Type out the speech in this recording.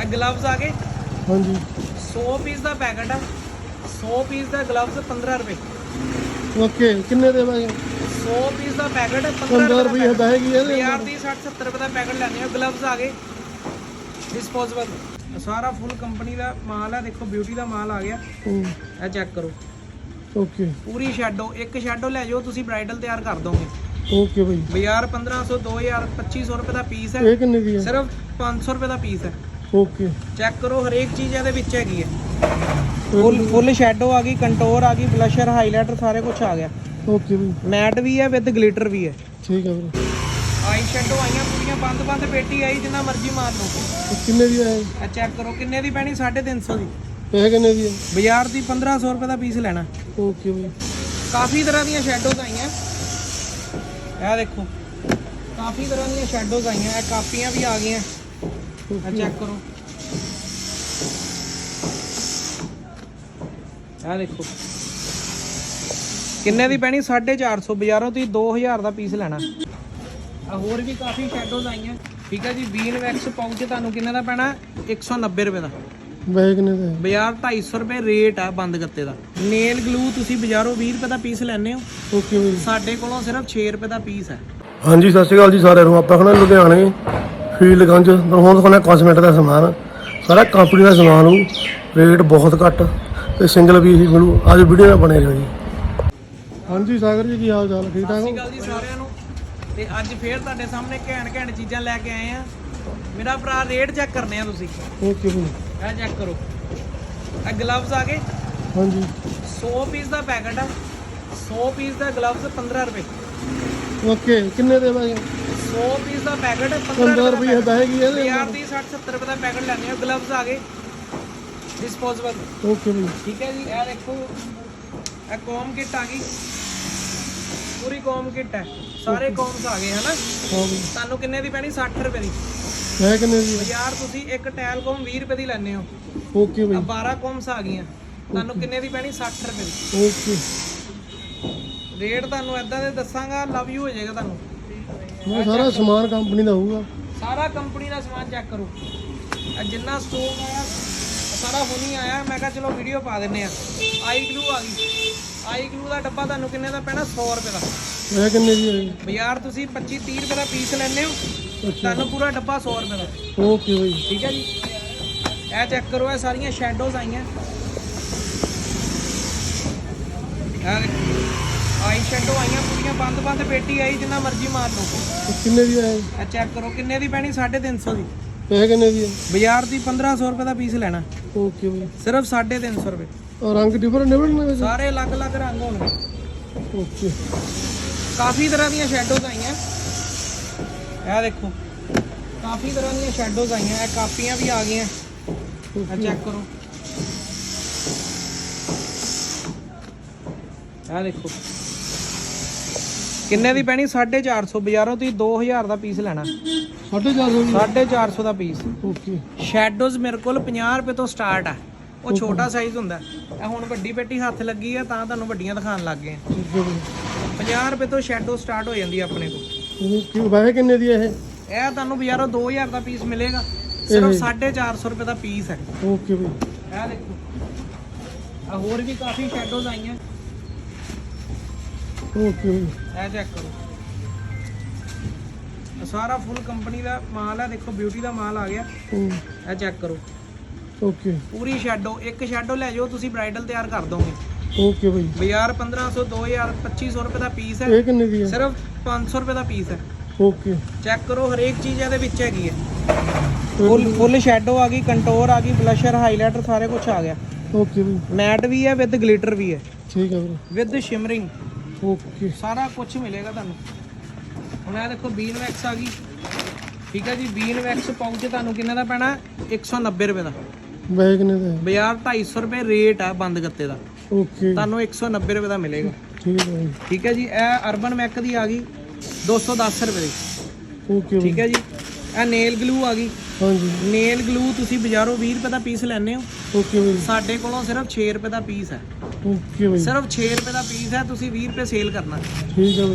ਇਹ ਗਲਵਜ਼ ਆ ਗਏ। ਹਾਂਜੀ। 100 ਪੀਸ ਦਾ ਪੈਕਟ ਹੈ 100 ਪੀਸ ਦਾ ਗਲਵਜ਼ 15 ਰੁਪਏ। ਓਕੇ ਕਿੰਨੇ ਦੇ ਬਾਈ? 100 ਪੀਸ ਦਾ ਪੈਕਟ ਹੈ 15 15 ਰੁਪਏ ਦਾ ਹੈਗੀ ਇਹਦੇ ਬਾਜ਼ਾਰ ਦੀ 60 70 ਰੁਪਏ ਦਾ ਪੈਕਟ ਲੈਣੇ ਹੋ ਗਲਵਜ਼ ਆ ਗਏ। ਡਿਸਪੋਜ਼ੇਬਲ ਸਾਰਾ ਫੁੱਲ ਕੰਪਨੀ ਦਾ ਮਾਲ ਹੈ ਦੇਖੋ ਬਿਊਟੀ ਦਾ ਮਾਲ ਆ ਗਿਆ। ਇਹ ਚੈੱਕ ਕਰੋ। ਓਕੇ। ਪੂਰੀ ਸ਼ੈਡੋ ਇੱਕ ਸ਼ੈਡੋ ਲੈ ਜਾਓ ਤੁਸੀਂ ਬ੍ਰਾਈਡਲ ਤਿਆਰ ਕਰ ਦੋਗੇ। Okay bye. ਬਾਜ਼ਾਰ 1500 2000 2500 ਰੁਪਏ ਦਾ ਪੀਸ ਹੈ। ਇਹ ਕਿੰਨੇ ਦੀ ਹੈ? ਸਿਰਫ 500 ਰੁਪਏ ਦਾ ਪੀਸ ਹੈ। ਓਕੇ ਚੈੱਕ ਕਰੋ ਹਰੇਕ ਚੀਜ਼ ਇਹਦੇ ਵਿੱਚ ਹੈਗੀ ਹੈ। ਫੁੱਲ ਫੁੱਲ ਸ਼ੈਡੋ ਆ ਗਈ ਕੰਟੋਰ ਆ ਗਈ ਬਲਸ਼ਰ ਹਾਈਲਾਈਟਰ ਸਾਰੇ ਕੁਝ ਆ ਗਿਆ। ਓਕੇ ਬਾਈ ਮੈਟ ਵੀ ਹੈ ਵਿਦ ਗਲਿਟਰ ਵੀ ਹੈ। ਠੀਕ ਹੈ ਵੀਰੇ। ਆਈ ਸ਼ੈਡੋ ਆਈਆਂ ਪੂਰੀਆਂ ਬੰਦ ਬੰਦ ਪੇਟੀ ਆਈ ਜਿੰਨਾ ਮਰਜ਼ੀ ਮਾਰ ਲਓ। ਕਿੰਨੇ ਦੀ ਹੈ ਇਹ ਚੈੱਕ ਕਰੋ ਕਿੰਨੇ ਦੀ ਪੈਣੀ? 350 ਦੀ। ਇਹ ਕਿੰਨੇ ਦੀ ਹੈ ਬਾਜ਼ਾਰ ਦੀ 1500 ਰੁਪਏ ਦਾ ਪੀਸ ਲੈਣਾ। ਓਕੇ ਬਾਈ ਕਾਫੀ ਤਰ੍ਹਾਂ ਦੀਆਂ ਸ਼ੈਡੋਜ਼ ਆਈਆਂ। ਇਹ ਦੇਖੋ। ਕਾਫੀ ਤਰ੍ਹਾਂ ਦੀਆਂ ਸ਼ੈਡੋਜ਼ ਆਈਆਂ ਇਹ ਕਾਪੀਆਂ ਵੀ ਆ ਗਈਆਂ। ਇਹ ਚੈੱਕ ਕਰੋ। ਇਹ ਦੇਖੋ। ਕਿੰਨੇ ਦੀ ਪੈਣੀ? 450 ਬਾਜ਼ਾਰੋਂ ਤੁਸੀਂ 2000 ਦਾ ਪੀਸ ਲੈਣਾ। ਆ ਹੋਰ ਵੀ ਕਾਫੀ ਸ਼ੈਡੋਜ਼ ਆਈਆਂ। ਠੀਕ ਹੈ ਜੀ ਬੀਨ ਵੈਕਸ ਪਾਊਚ ਤੁਹਾਨੂੰ ਕਿੰਨੇ ਦਾ ਪੈਣਾ? 190 ਰੁਪਏ ਦਾ। ਬਾਈ ਕਿੰਨੇ ਦਾ? ਬਾਜ਼ਾਰ 250 ਰੁਪਏ ਰੇਟ ਆ ਬੰਦ ਗੱਤੇ ਦਾ। ਨੇਲ ਗਲੂ ਤੁਸੀਂ ਬਾਜ਼ਾਰੋਂ 20 ਰੁਪਏ ਦਾ ਪੀਸ ਲੈਣੇ ਹੋ। ਓਕੇ ਸਾਡੇ ਕੋਲੋਂ ਸਿਰਫ 6 ਰੁਪਏ ਦਾ ਪੀਸ ਹੈ ਹਾਂਜੀ ਸਤਿ ਸ਼੍ਰੀ ਅਕਾਲ ਜੀ ਸਾਰਿਆਂ ਨੂੰ। ਆਪਾਂ ਖਣਾ ਲੁਧਿਆਣੇ। ਫੀਲਡਗੰਜ ਤੋਂ ਹੁਣ ਦਿਖਾਉਣਾ ਕਾਸਮੈਟਿਕ ਦਾ ਸਮਾਨ। ਸਾਰਾ ਕੰਪਨੀ ਦਾ ਸਮਾਨ ਨੂੰ ਰੇਟ ਬਹੁਤ ਘੱਟ ਤੇ ਸਿੰਗਲ ਵੀ ਹੀ ਮਿਲੂ। ਅੱਜ ਵੀਡੀਓ ਨਾਲ ਬਣੇ ਰਹੋ ਜੀ। ਹਾਂਜੀ ਸਾਗਰ ਜੀ ਕੀ ਹਾਲ ਚਾਲ? ਠੀਕ ਠਾਕ ਸ਼੍ਰੀ ਹੋ ਜੀ ਸਾਰਿਆਂ ਨੂੰ। ਤੇ ਅੱਜ ਫੇਰ ਤੁਹਾਡੇ ਸਾਹਮਣੇ ਘੈਂਟ ਘੈਂਟ ਚੀਜ਼ਾਂ ਲੈ ਕੇ ਆਏ ਆ। ਮੇਰਾ ਭਰਾ ਰੇਟ ਚੈੱਕ ਕਰਨੇ ਆ ਤੁਸੀਂ। ਓਕੇ ਬਾਈ ਇਹ ਚੈੱਕ ਕਰੋ। ਇਹ ਗਲਵਜ਼ ਆ ਗਏ। ਹਾਂਜੀ। 100 ਪੀਸ ਦਾ ਪੈਕਟ ਹੈ 100 ਪੀਸ ਦਾ ਗਲਵਜ਼ 15 ਰੁਪਏ। ਓਕੇ ਕਿੰਨੇ ਦੇ ਬਾਈ? 100 ਪੀਸ ਦਾ ਪੈਕਟ 15 15 ਰੁਪਏ ਰੁਪਏ ਦਾ ਹੈਗੀ ਇਹਦੇ ਬਾਜ਼ਾਰ ਦੀ 60 70 ਰੁਪਏ ਦਾ ਪੈਕਟ ਲੈਣੇ ਹੋ ਗਲਵਜ਼ ਆ ਗਏ। ਡਿਸਪੋਜ਼ੇਬਲ ਓਕੇ ਬਾਈ ਠੀਕ ਹੈ ਜੀ ਇਹ ਦੇਖੋ ਇਹ ਕੋਮ ਕਿੱਟ ਆ ਗਈ। ਪੂਰੀ ਕੋਮ ਕਿੱਟ ਹੈ। ਸਾਰੇ ਕੋਮਸ ਆ ਗਏ ਹਨਾ? ਹਾਂ ਬਾਈ ਤੁਹਾਨੂੰ ਕਿੰਨੇ ਦੀ ਪੈਣੀ? 60 ਰੁਪਏ ਦੀ। ਇਹ ਕਿੰਨੇ ਦੀ ਹੈ? ਬਾਜ਼ਾਰ ਤੁਸੀਂ ਇੱਕ ਟੈਲ ਕੋਮ 20 ਰੁਪਏ ਦੀ ਲੈਣੇ ਹੋ। ਓਕੇ ਆ ਬਾਈ 12 ਕੋਮਸ ਆ ਗਈਆਂ। ਤੁਹਾਨੂੰ ਕਿੰਨੇ ਦੀ ਪੈਣੀ? 60 ਰੁਪਏ ਦੀ। ਓਕੇ ਰੇਟ ਤੁਹਾਨੂੰ ਐਦਾਂ ਦੇ ਦੱਸਾਂਗਾ ਲਵ ਯੂ ਹੋ ਜਾਏਗਾ ਤੁਹਾਨੂੰ। ਮੈਂ ਸਾਰਾ ਸਮਾਨ ਕੰਪਨੀ ਦਾ ਹੋਊਗਾ। ਸਾਰਾ ਕੰਪਨੀ ਦਾ ਸਮਾਨ ਚੈੱਕ ਕਰੋ। ਆ ਜਿੰਨਾ ਸਟੋਕ ਆਇਆ ਸਾਰਾ ਹੁਣੀ ਆਇਆ ਮੈਂ ਕਿਹਾ ਚਲੋ ਵੀਡੀਓ ਪਾ ਦਿੰਨੇ ਆ ਆਈ ਗਲੂ ਆ ਗਈ। ਆਈ ਗਲੂ ਦਾ ਡੱਬਾ ਤੁਹਾਨੂੰ ਕਿੰਨੇ ਦਾ ਪੈਣਾ? 100 ਰੁਪਏ ਦਾ। ਇਹ ਕਿੰਨੇ ਦੀ ਹੈ ਬਾਜ਼ਾਰ ਤੁਸੀਂ 25 30 ਰੁਪਏ ਦਾ ਪੀਸ ਲੈਣੇ ਹੋ। ਤੁਹਾਨੂੰ ਪੂਰਾ ਡੱਬਾ 100 ਰੁਪਏ ਦਾ। ਓਕੇ ਬਾਈ। ਠੀਕ ਹੈ ਜੀ। ਇਹ ਚੈੱਕ ਕਰੋ ਇਹ ਸਾਰੀਆਂ ਸ਼ੈਡੋਜ਼ ਆਈਆਂ। ਇਹ ਦੇਖੋ। ਆਈ ਸ਼ੈਡੋ ਆਈਆਂ ਪੂਰੀਆਂ ਬੰਦ ਬੰਦ ਪੇਟੀ ਆਈ ਜਿੰਨਾ ਮਰਜ਼ੀ ਮਾਰ ਲਓ। ਕਿੰਨੇ ਦੀ ਹੈ ਇਹ ਚੈੱਕ ਕਰੋ ਕਿੰਨੇ ਦੀ ਪੈਣੀ? 350 ਦੀ। ਇਹ ਕਿੰਨੇ ਦੀ ਹੈ ਬਾਜ਼ਾਰ ਦੀ 1500 ਰੁਪਏ ਦਾ ਪੀਸ ਲੈਣਾ। ਓਕੇ ਬਾਈ। ਸਿਰਫ 350 ਰੁਪਏ। ਔਰ ਰੰਗ ਡਿਫਰੈਂਟ ਡਿਫਰੈਂਟ ਨੇ ਵੈਸੇ? ਸਾਰੇ ਅਲੱਗ-ਅਲੱਗ ਰੰਗ ਹੋਣਗੇ। ਓਕੇ ਕਾਫੀ ਤਰ੍ਹਾਂ ਦੀਆਂ ਸ਼ੈਡੋਜ਼ ਆਈਆਂ। ਇਹ ਦੇਖੋ ਕਾਫੀ ਤਰ੍ਹਾਂ ਦੀਆਂ ਸ਼ੈਡੋਜ਼ ਆਈਆਂ। ਇਹ ਕਾਪੀਆਂ ਵੀ ਆ ਗਈਆਂ। ਇਹ ਚੈੱਕ ਕਰੋ। ਇਹ ਦੇਖੋ। ਕਿੰਨੇ ਦੀ ਪੈਣੀ? 450 ਬਾਜ਼ਾਰੋਂ ਤੁਸੀਂ 2000 ਦਾ ਪੀਸ ਲੈਣਾ। 450 ਦੀ? 450 ਦਾ ਪੀਸ ਓਕੇ ਸ਼ੈਡੋਜ਼ ਮੇਰੇ ਕੋਲ 50 ਰੁਪਏ ਤੋਂ ਸਟਾਰਟ ਆ। ਉਹ ਛੋਟਾ ਸਾਈਜ਼ ਹੁੰਦਾ। ਇਹ ਹੁਣ ਵੱਡੀ ਪੇਟੀ ਹੱਥ ਲੱਗੀ ਆ ਤਾਂ ਤੁਹਾਨੂੰ ਵੱਡੀਆਂ ਦਿਖਾਉਣ ਲੱਗ ਗਏ ਆ। ਓਕੇ ਬਾਈ 50 ਰੁਪਏ ਤੋਂ ਸ਼ੈਡੋ ਸਟਾਰਟ ਹੋ ਜਾਂਦੀ ਆਪਣੇ ਕੋਲ। ਵੈਸੇ ਕਿੰਨੇ ਦੀ ਇਹ? ਇਹ ਤੁਹਾਨੂੰ ਬਾਜ਼ਾਰੋਂ 2000 ਦਾ ਪੀਸ ਮਿਲੇਗਾ। ਸਿਰਫ 450 ਰੁਪਏ ਦਾ ਪੀਸ ਹੈ। ਓਕੇ ਬਾਈ ਇਹ ਦੇਖੋ। ਆ ਹੋਰ ਵੀ ਕਾਫੀ ਸ਼ੈਡੋਜ਼ ਆਈਆਂ। ਓਕੇ ਬਾਈ ਇਹ ਚੈੱਕ ਕਰੋ। ਸਾਰਾ ਫੁੱਲ ਕੰਪਨੀ ਦਾ ਮਾਲ ਹੈ ਦੇਖੋ ਬਿਊਟੀ ਦਾ ਮਾਲ ਆ ਗਿਆ। ਹੂੰ, ਇਹ ਚੈੱਕ ਕਰੋ। ਓਕੇ ਪੂਰੀ ਸ਼ੈਡੋ ਇੱਕ ਸ਼ੈਡੋ ਲੈ ਜਾਓ ਤੁਸੀਂ ਬ੍ਰਾਈਡਲ ਤਿਆਰ ਕਰ ਦੋਗੇ। Okay bye. ਬਾਜ਼ਾਰ 1500 2000 2500 ਰੁਪਏ ਦਾ ਪੀਸ ਹੈ। ਇਹ ਕਿੰਨੇ ਦੀ ਹੈ? ਸਿਰਫ 500 ਰੁਪਏ ਦਾ ਪੀਸ ਹੈ। ਓਕੇ ਚੈੱਕ ਕਰੋ ਹਰੇਕ ਚੀਜ਼ ਇਹਦੇ ਵਿੱਚ ਹੈਗੀ ਹੈ। ਫੁੱਲ ਫੁੱਲ ਸ਼ੈਡੋ ਆ ਗਈ ਕੰਟੋਰ ਆ ਗਈ ਬਲਸ਼ਰ ਹਾਈਲਾਈਟਰ ਸਾਰੇ ਕੁਝ ਆ ਗਿਆ। ਓਕੇ ਬਾਈ। ਮੈਟ ਵੀ ਹੈ ਵਿਦ ਗਲਿਟਰ ਵੀ ਹੈ। ਠੀਕ ਹੈ ਵੀਰੇ। ਵਿਦ ਸ਼ਿਮਰਿੰਗ ਓਕੇ ਸਾਰਾ ਕੁਝ ਮਿਲੇਗਾ ਤੁਹਾਨੂੰ। ਹੁਣ ਇਹ ਦੇਖੋ ਬੀਨ ਵੈਕਸ ਆ ਗਈ। ਠੀਕ ਹੈ ਜੀ ਬੀਨ ਵੈਕਸ ਪਾਊਚ ਤੁਹਾਨੂੰ ਕਿੰਨੇ ਦਾ ਪੈਣਾ? 190 ਰੁਪਏ ਦਾ। ਵੈਸੇ ਕਿੰਨੇ ਦਾ? ਬਾਜ਼ਾਰ 250 ਰੁਪਏ ਰੇਟ ਆ ਬੰਦ ਗੱਤੇ ਦਾ। ਓਕੇ। ਤੁਹਾਨੂੰ 190 ਰੁਪਏ ਦਾ ਮਿਲੇਗਾ। ਠੀਕ ਹੈ ਬਾਈ ਠੀਕ ਹੈ ਜੀ ਇਹ ਅਰਬਨ ਮੈਕ ਦੀ ਆ ਗਈ। 210 ਰੁਪਏ ਦੀ। ਓਕੇ ਬਾਈ ਠੀਕ ਹੈ ਜੀ। ਇਹ ਨੇਲ ਗਲੂ ਆ ਗਈ। ਹਾਂਜੀ। ਨੇਲ ਗਲੂ ਤੁਸੀਂ ਬਾਜ਼ਾਰੋਂ 20 ਰੁਪਏ ਦਾ ਪੀਸ ਲੈਣੇ ਹੋ। ਓਕੇ ਬਾਈ ਸਾਡੇ ਕੋਲੋਂ ਸਿਰਫ 6 ਰੁਪਏ ਦਾ ਪੀਸ ਹੈ। ਓਕੇ ਬਾਈ ਸਿਰਫ 6 ਰੁਪਏ ਦਾ ਪੀਸ ਹੈ ਤੁਸੀਂ 20 ਰੁਪਏ ਸੇਲ ਕਰਨਾ। ਠੀਕ ਹੈ। ਬਾਈ